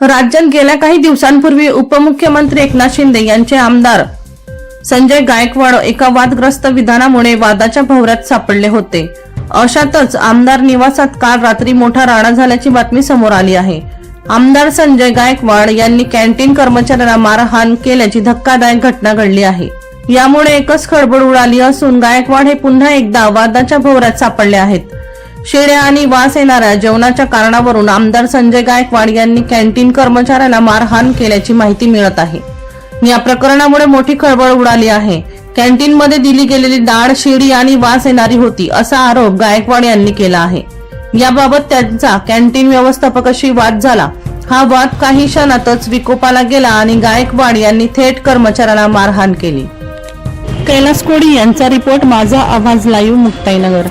राज्यात गेल्या काही दिवसांपूर्वी उपमुख्यमंत्री एकनाथ शिंदे यांचे आमदार संजय गायकवाड एका वादग्रस्त विधानामुळे वादाच्या भोवऱ्यात सापडले होते. अशातच आमदार निवासात काल रात्री मोठा राडा झाल्याची बातमी समोर आली आहे. आमदार संजय गायकवाड यांनी कॅन्टीन कर्मचाऱ्यांना मारहाण केल्याची धक्कादायक घटना घडली आहे. यामुळे एकच खळबळ उडाली असून गायकवाड हे पुन्हा एकदा वादाच्या भोवऱ्यात सापडले आहेत. शेड्या आणि वास येणाऱ्या जेवणाच्या कारणावरून आमदार संजय गायकवाड यांनी कॅन्टीन कर्मचाऱ्याला मारहाण केल्याची माहिती मिळत आहे. या प्रकरणामुळे मोठी खळबळ उडाली आहे. कॅन्टीन मध्ये दिली गेलेली डाळ शिडी आणि वास येणारी होती असा आरोप गायकवाड यांनी केला आहे. याबाबत त्यांचा कॅन्टीन व्यवस्थापकाशी वाद झाला. हा वाद काही क्षणातच विकोपाला गेला आणि गायकवाड यांनी थेट कर्मचाऱ्याला मारहाण केली. कैलास कोडी यांचा रिपोर्ट माझा आवाज लाईव्ह मुक्ताईनगर.